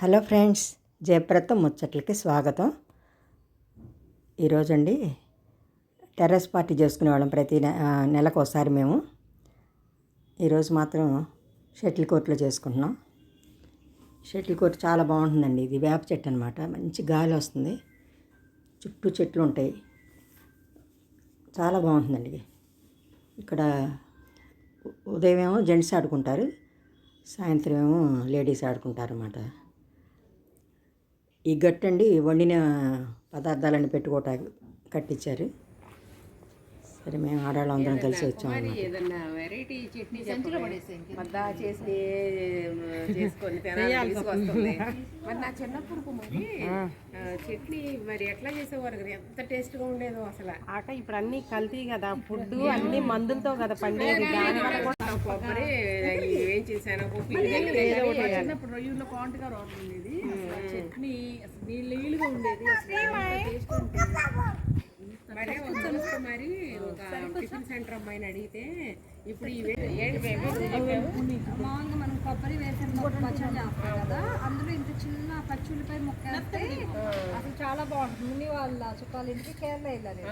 Hello friends జయప్రత ముచ్చట్లకి స్వాగతం. ఈరోజండి terrace party చేసుకునే వాళ్ళం ప్రతి నె నెలకు ఒకసారి మేము. ఈరోజు మాత్రం షటిల్ కోర్టులో చేసుకుంటున్నాం. షటిల్ కోర్ట్ చాలా బాగుంటుందండి. ఇది వేప చెట్టు అనమాట మంచి గాలి వస్తుంది. చుట్టూ చెట్లు ఉంటాయి. చాలా బాగుంటుందండి. ఇక్కడ ఉదయం ఏమో జెంట్స్ ఆడుకుంటారు సాయంత్రం ఏమో లేడీస్ ఆడుకుంటారు అన్నమాట. ఈ గట్టండి వండిన పదార్థాలను పెట్టుకోవటానికి కట్టించారు. సరే మేము ఆడవాళ్ళం అందరం కలిసి వచ్చాం ఏదన్నా వెరైటీ చట్నీ సంచిలో మద్దా చేసి చేసుకొని తీసుకొస్తుంది. మరి నా చిన్నప్పుడు మరి చట్నీ మరి ఎట్లా చేసేవారు కదా? ఎంత టేస్ట్గా ఉండేదో అసలు. ఆక ఇప్పుడు అన్ని కల్తీ కదా ఫుడ్ అన్ని మందులతో కదా పండేది. కొబ్బరి ఏం చేశాను చిన్నప్పుడు రొయ్యల్లో కాంటగా రోడ్ ఉండేది. చట్నీ నీళ్ళు నీళ్ళుగా ఉండేది. టేస్ట్ మరి ఒక టిఫిన్ సెంటర్ అమ్మాయిని అడిగితే ఇప్పుడు మామూలుగా మనం కొబ్బరి వేసిన పచ్చడి చేస్తాం కదా అందులో ఇంత చిన్న పచ్చి ఉల్లిపాయ ముక్క అసలు చాలా బాగుంటుంది. వాళ్ళ చుట్టాల ఇంటికి కేరళ వెళ్ళాలి.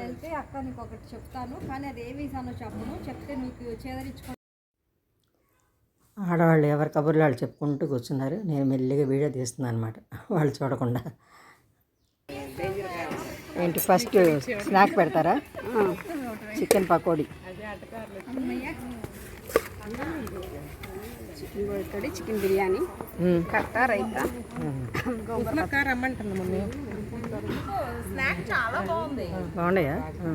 వెళ్తే అక్క నీకు ఒకటి చెప్తాను కానీ అది ఏమి ఇసానో చెప్పను. చెప్తే నీకు చేదరించుకో ఆడవాళ్ళు ఎవరి కబుర్లు వాళ్ళు చెప్పుకుంటూ కూర్చున్నారు. నేను మెల్లిగా వీడియో తీస్తున్నాను అనమాట. వాళ్ళు చూడకుండా. ఏంటి? ఫస్ట్ స్నాక్ పెడతారా? చికెన్ పకోడీ. చికెన్ కొడుతుంది చికెన్ బిర్యానీ. కట్ట రైతా. రమ్మంటుంది మమ్మీ. స్నాక్ చాలా బాగుంది. బాగున్నాయా? ఆ.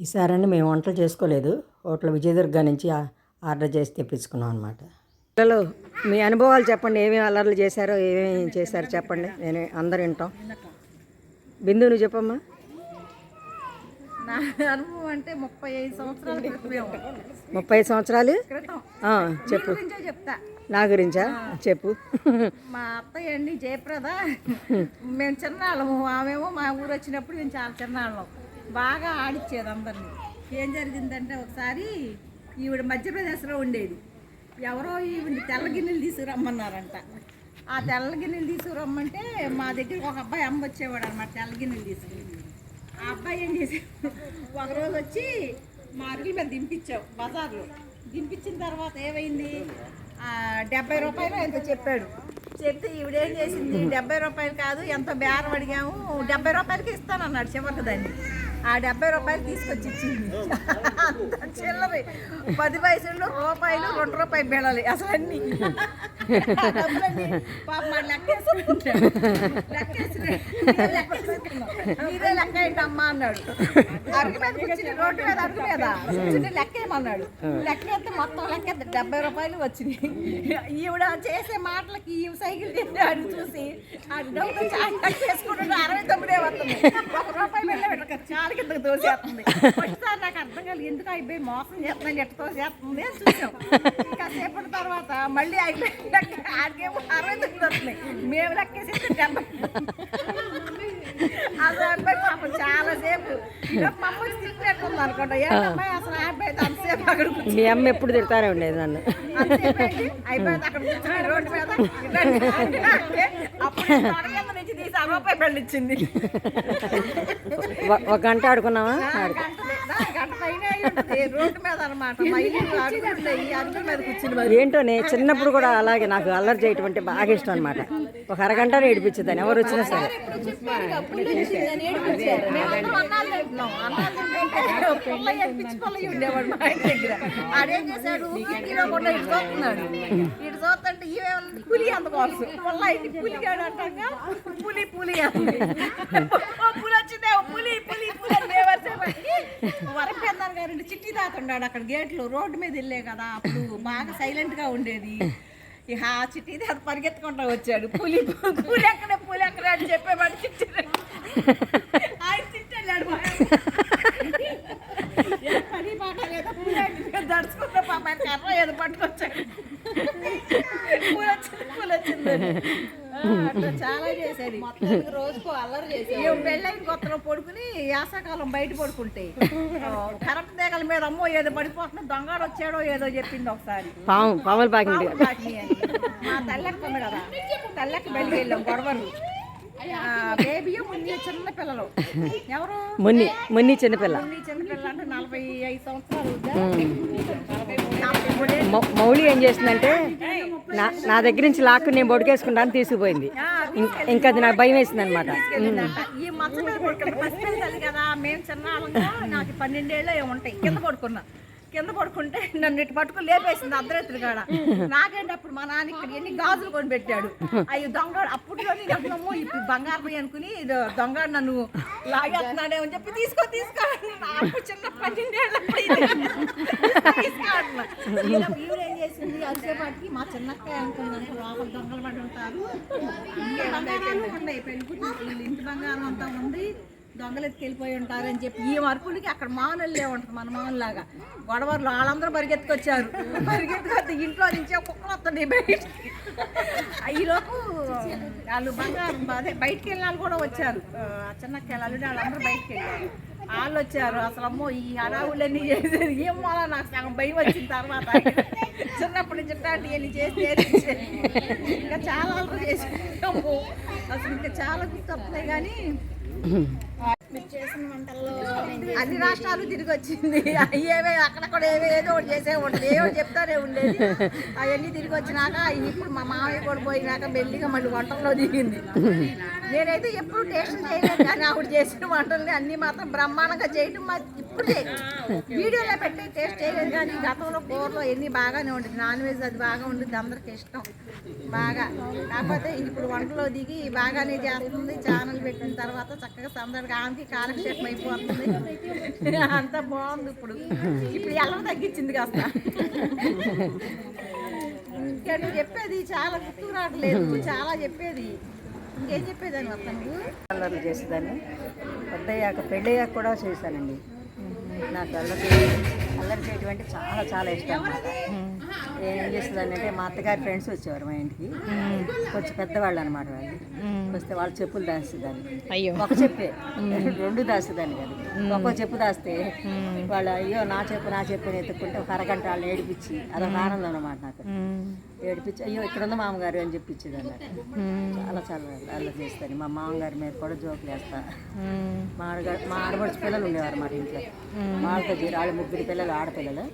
ఈసారని మేము వంటలు చేసుకోలేదు. హోటల్ విజయదుర్గ నుంచి ఆర్డర్ చేసి తెప్పించుకున్నాం అనమాట పిల్లలు మీ అనుభవాలు చెప్పండి. ఏమేమి అల్లర్లు చేశారో ఏమేమి చేశారో చెప్పండి. నేను అందరు వింటాం. బిందు నువ్వు చెప్పమ్మా. నా అనుభవం అంటే ముప్పై ఐదు సంవత్సరాల ముప్పై సంవత్సరాలు? చెప్పు. చెప్తా. నా గురించా? చెప్పు. మా అత్తయ్య అండి జయప్రద. మేము చిన్నాళ్ళము. ఆమెమో మా ఊరు వచ్చినప్పుడు మేము చాలా చిన్నాళ్ళం. బాగా ఆడిచ్చేది అందరినీ. ఏం జరిగిందంటే ఒకసారి ఈవిడ మధ్యప్రదేశ్లో ఉండేది. ఎవరో ఈవిడ తెల్ల గిన్నెలు తీసుకురమ్మన్నారంట. ఆ తెల్ల గిన్నెలు తీసుకురమ్మంటే మా దగ్గరికి ఒక అబ్బాయి అమ్మ వచ్చేవాడు అనమాట తెల్ల గిన్నెలు తీసుకుని. ఆ అబ్బాయి ఏం చేసి ఒకరోజు వచ్చి మా అరుగుల మీద దింపించావు బజార్లో. దింపించిన తర్వాత ఏమైంది? డెబ్బై రూపాయలు ఎంతో చెప్పాడు. చెప్తే ఈవిడేం చేసింది? డెబ్బై రూపాయలు కాదు ఎంతో బేరం అడిగాము? డెబ్బై రూపాయలకి ఇస్తానన్నాడు చివరికి దాన్ని. ఆ డెబ్బై రూపాయలు తీసుకొచ్చి ఇచ్చింది అంత చిల్లరి పది పైసలు రూపాయలు రెండు రూపాయలు బిళ్ళాలి అసలు అన్ని పాప "మీరే లెక్క ఏంటి అన్నాడు. అరుగు మీద కూర్చుని రోడ్డు మీద అరుగు మీద. కూర్చుని లెక్క ఏమన్నాడు లెక్క అయితే మొత్తం లెక్క డెబ్బై రూపాయలు వచ్చినాయి. ఈవిడ చేసే మాటలకి ఈ సైకిల్ తిన్నాడు చూసి. ఆ డబ్బు చేసుకుంటుంటే అరవై తొమ్మిదే వస్తుంది. ఒక రూపాయి వెళ్ళి చాలా కిందకి తోసేస్తుంది. ఒకసారి నాకు అర్థం కాదు ఎందుకు అయిపోయి మోసం చేస్తున్నాను ఎట్ట తోసేస్తుంది అని చూసాం. కాసేపటి తర్వాత మళ్ళీ అయిపోయి ఆడికేమో అరవై తొమ్మిది వస్తున్నాయి. మేము లెక్కేసి డెబ్బై. అసలు అబ్బాయి పాపం చాలా సేపు మా అమ్మ తిట్టినట్టుంది అనుకుంటా. ఏంటమ్మాయి అసలు ఆ అబ్బాయి అంతసేపు అక్కడ మీ అమ్మ ఎప్పుడు తిడతానే ఉండేది నన్ను. అయిపోయింది అక్కడ కూర్చుని రోడ్డు మీద. అప్పుడు ఒక- ఒక గంట ఆడుకున్నావా? ఆడు- గంట పైన రోడ్డు మీద అనమాట ఏంటో నేను చిన్నప్పుడు కూడా అలాగే నాకు అల్లరి చేయటం అంటే బాగా ఇష్టం అనమాట ఒక అరగంట ఏడిపించేదాన్ని ఎవరు వచ్చినా సరే. ఉండేవాడు మా ఇంటి దగ్గర. ఆడేం చేశాడు? కిటికీలో కూడా ఇటు చూస్తున్నాడు. ఇటు చూస్తుంటే ఈవే పులి అంటాగా పులి పులి పులి వచ్చిందే. ఓ పులి పులి పులి. అని గారు చిట్టి తాతున్నాడు అక్కడ గేట్లు రోడ్డు మీద వెళ్ళే కదా అప్పుడు బాగా సైలెంట్గా ఉండేది. ఇక ఆ చిట్టి అది పరిగెత్తుకుంటా వచ్చాడు. పులి పులి ఎక్కడ పులి ఎక్కడ అని చెప్పేవాడు చిట్టి ఆయన తిట్టాడు పని మాట లేదా పులి దడుచుకుంటే పాప ఆయన కర్ర ఏదో పట్టుకొచ్చాడు. పులి వచ్చింది పులి వచ్చింది. అట్లా చాలా చేసేది. రోజుకో అల్లరి చేసి ఏం పెళ్ళైన కొత్తలో పడుకుని యాసకాలం బయట పడుకుంటే కరెంట్ తీగల మీద అమ్మో ఏదో పడిపోతున్నా దొంగడు వచ్చాడో ఏదో చెప్పింది ఒకసారి. పాము పాములు. మా తల్లెక్క ఉంది కదా తల్లెక్క బయటికి వెళ్ళాం గొడవలు. మున్ని మున్ని చిన్నపిల్ల ముందు చిన్న పిల్లలు అంటే నలభై ఐదు సంవత్సరాలు ఉందా? నలభై మూడేళ్ళు. మౌ- మౌలి ఏం చేసిందంటే నా నా దగ్గర నుంచి లాక్కు నేను బొడికేసుకుంటాను తీసుకుపోయింది. ఇంకా అది నాకు భయం వేసింది అనమాట పన్నెండేళ్ళు ఉంటాయి. కింద పడుకున్నా. కింద పడుకుంటే నన్ను ఇటు పట్టుకుని లేపేసింది అర్ధరాత్రి కాడ. నాకేంటి అప్పుడు మా నాన్న ఇక్కడ ఎన్ని గాజులు కొని పెట్టాడు అవి దొంగ అప్పట్లో అమ్మో ఇప్పుడు బంగారం పోయి అనుకుని ఇది దొంగ నన్ను లాగేస్తున్నాడే అని చెప్పి తీసుకో తీసుకో నాకు చిన్న పన్నెండేళ్ళప్పుడు ఇది. ఈవిడ ఏం చేసింది? అరిసేపాటికి మా చిన్నక్క అనుకున్నాను లోపల దొంగలు పడి ఉంటారు. అన్ని బంగారాలు ఉన్నాయి పెళ్ళి ఇంటి బంగారం అంతా ఉంది. దొంగలు ఎత్తుకెళ్ళిపోయి ఉంటారని చెప్పి ఈ మరుపులకి అక్కడ మామూలులే ఉంటుంది మన మానులాగా. గొడవలు వాళ్ళందరూ పరిగెత్తుకొచ్చారు. పరిగెత్తుకొస్తే ఇంట్లో నుంచి కుక్కలు వస్తున్నాయి బయట ఈలోపు వాళ్ళు బంగారం అదే బయటికి వెళ్ళిన వాళ్ళు కూడా వచ్చారు. ఆ, వెళ్ళాలి వాళ్ళందరూ బయటికి వెళ్ళారు. వాళ్ళు వచ్చారు. అసలు అమ్మో ఈ హడావులన్నీ చేసేది ఏం మళ్ళా నాకు సగం భయం వచ్చిన తర్వాత. చిన్నప్పటి నుంచి ఇట్లాంటివన్నీ చేసి ఇంకా చాలా అలవాటు చేసి అసలు ఇంకా చాలా గుర్తొస్తున్నాయి కానీ అన్ని రాష్ట్రాలు తిరిగి వచ్చింది. అక్కడ కూడా ఏవే ఏదో ఒకటి చేసే ఉండదు ఏదో చెప్తారే చెప్తానే ఉండేది. అవన్నీ తిరిగి వచ్చినాక ఇప్పుడు మా మామయ్య కూడా పోయినాక మెల్లిగా మళ్ళీ వంటల్లో దిగింది. నేనైతే ఎప్పుడు టేస్ట్ చేయలేదు కానీ ఆవిడ చేసిన వంటల్ని అన్ని మాత్రం బ్రహ్మాండంగా చేయటం మా ఇప్పుడు వీడియోలో పెట్టి టేస్ట్ చేయలేదు కానీ గతంలో కూరలో ఎన్ని బాగానే ఉంటుంది నాన్ వెజ్ అది బాగా ఉంటుంది అందరికి ఇష్టం. బాగా. కాకపోతే ఇప్పుడు వంటలో దిగి బాగానే చేస్తుంది. ఛానల్ పెట్టిన తర్వాత చక్కగా సందడిగా ఆమెకి కాలక్షేపం అయిపోతుంది. అంతా బాగుంది ఇప్పుడు. ఇప్పుడు ఎలా తగ్గించింది కాస్త. ఇంకా చెప్పేది చాలా గుర్తు రావట్లేదు. చాలా చెప్పేది. ఇంకేం చెప్పేదాన్ని అతను అల్లర్లు చేసేదాన్ని. పెద్దయ్యాక పెళ్ళయ్యాక కూడా చేశానండి. నాకు అల్లరి అల్లరి చేయటం అంటే చాలా చాలా ఇష్టం అన్నమాట. ఏం చేసేదాన్ని అంటే మా అత్తగారి ఫ్రెండ్స్ వచ్చేవారు మా ఇంటికి. కొంచెం పెద్దవాళ్ళు అనమాట వాళ్ళు. వస్తే వాళ్ళ చెప్పులు దాచేదాన్ని అయ్యో. ఒక చెప్పే. రెండు దాచేదాన్ని కాదు. ఒక్కో చెప్పు దాస్తే వాళ్ళు అయ్యో నా చెప్పు నా చెప్పు ఎత్తుక్కుంటే ఒక అరగంట వాళ్ళని ఏడిపించి అదొక ఆనందం అనమాట నాకు. ఏడిపించి అయ్యో ఇక్కడ ఉంది మామగారు అని చెప్పించేది అన్నమాట చాలా చాలా అల్లరి చేస్తాను. మా మామగారి మీద కూడా జోకులు వేస్తా. మా ఆడగారు మా ఆడపడుచు పిల్లలు ఉండేవారు మా ఇంట్లో. వాళ్ళతో చేరి వాళ్ళ ముగ్గురు పిల్లలు ఆడపిల్లలు.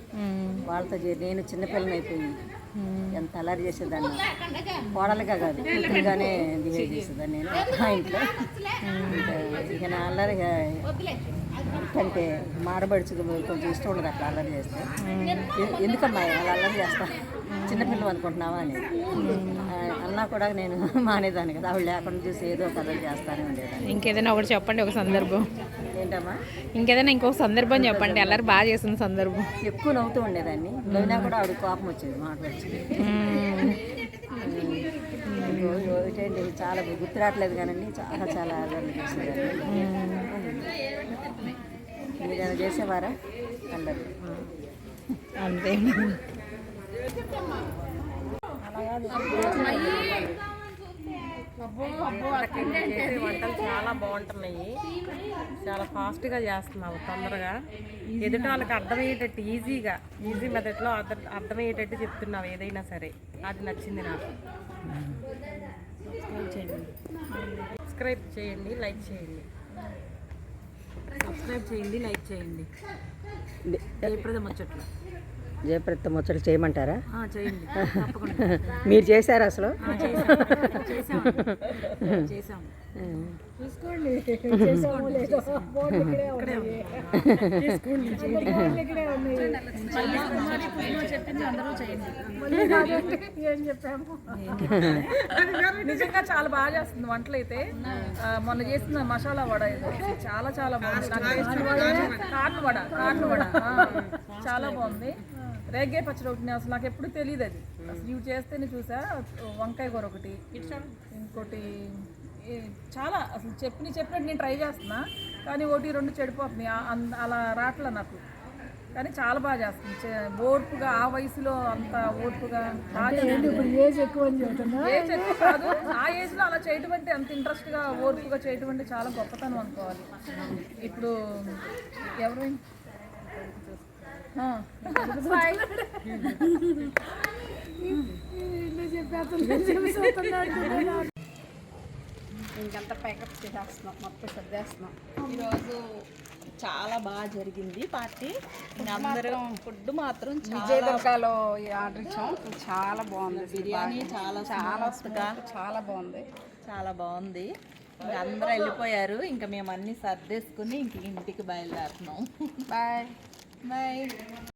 వాళ్ళతో చేరి నేను చిన్నపిల్లని అయిపోయి ఎంత అల్లరి చేసేదాన్ని? కోడలుగా కాదు కూతురుగానే బిహేవ్ చేసేదాన్ని నేను. మా ఇంట్లో. ఇంకా ఇక నా అల్లరి ఎందుకంటే మాడబడుచు కొంచెం ఇష్టం ఉండదు అట్లా అల్లరి చేస్తే. ఎందుకమ్మా అలా అల్లరి చేస్తా చిన్నపిల్లలు అనుకుంటున్నావా అని. అన్నా కూడా నేను మానేదాన్ని కదా ఆవిడ లేకుండా చూసి ఏదో ఒక అల్లరి చేస్తానే ఉండేదాన్ని. ఇంకేదైనా ఒకటి చెప్పండి ఒక సందర్భం. ఏంటమ్మా? ఇంకేదైనా ఇంకొక సందర్భం చెప్పండి. అల్లరి బాగా చేసిన సందర్భం. ఎక్కువ నవ్వుతూ ఉండేదాన్ని. నవ్వినా కూడా ఆవిడ కోపం వచ్చేది మాట వచ్చేది చాలా గుర్తు రావట్లేదు కానీ చాలా చాలా ఆదరణ మీరు చేసేవారా? అందరు. అంతే. వంటలు చాలా బాగుంటున్నాయి. చాలా ఫాస్ట్గా చేస్తున్నావు తొందరగా. ఎదుటి వాళ్ళకి అర్థమయ్యేటట్టు ఈజీగా ఈజీ మెథడ్లో అర్థం అర్థమయ్యేటట్టు చెప్తున్నావు ఏదైనా సరే. అది నచ్చింది నాకు. సబ్స్క్రైబ్ చేయండి. లైక్ చేయండి సబ్స్క్రైబ్ చేయండి. లైక్ చేయండి జయప్రద ముచ్చట్లు జయప్రత ముచ్చట్లు చేయమంటారా? చేయండి. మీరు చేశారు అసలు? చేసాం నిజంగా చాలా బాగా చేస్తుంది వంటలు అయితే. మొన్న చేసిన మసాలా వడ ఇది చాలా చాలా బాగుంది. కార్న్ వడ. కార్న్ వడ. ఆ, చాలా బాగుంది. రేగే పచ్చడి ఒకటి అసలు నాకు ఎప్పుడు తెలియదు అది. అసలు ఇవి చేస్తేనే చూసా. వంకాయ కూర ఒకటి ఇంకోటి చాలా అసలు చెప్పిన చెప్పినట్టు నేను ట్రై చేస్తున్నా. కానీ ఒకటి రెండు చెడిపోతుంది అలా రావట్లే నాకు. కానీ చాలా బాగా చేస్తుంది. ఓర్పుగా ఆ వయసులో అంత ఓర్పుగా ఏజ్ ఎక్కువ ఏజ్ ఎక్కువ కాదు. ఆ ఏజ్లో అలా చేయటం అంటే అంత ఇంట్రెస్ట్గా ఓర్పుగా చేయటం అంటే చాలా గొప్పతనం అనుకోవాలి. ఇప్పుడు ఎవరు ఇంకంతా పైకప్ చేసేస్తున్నాం మొత్తం సర్దేస్తున్నాం. ఈరోజు చాలా బాగా జరిగింది పార్టీ. అందరూ ఫుడ్ మాత్రం విజయదుర్గాలో ఆర్డర్ ఇచ్చాం. చాలా బాగుంది బిర్యానీ చాలా చాలా చాలా బాగుంది. చాలా బాగుంది. అందరూ వెళ్ళిపోయారు. ఇంకా మేము అన్ని సర్దేసుకుని ఇంక ఇంటికి బయలుదేరుతున్నాం. Bye bye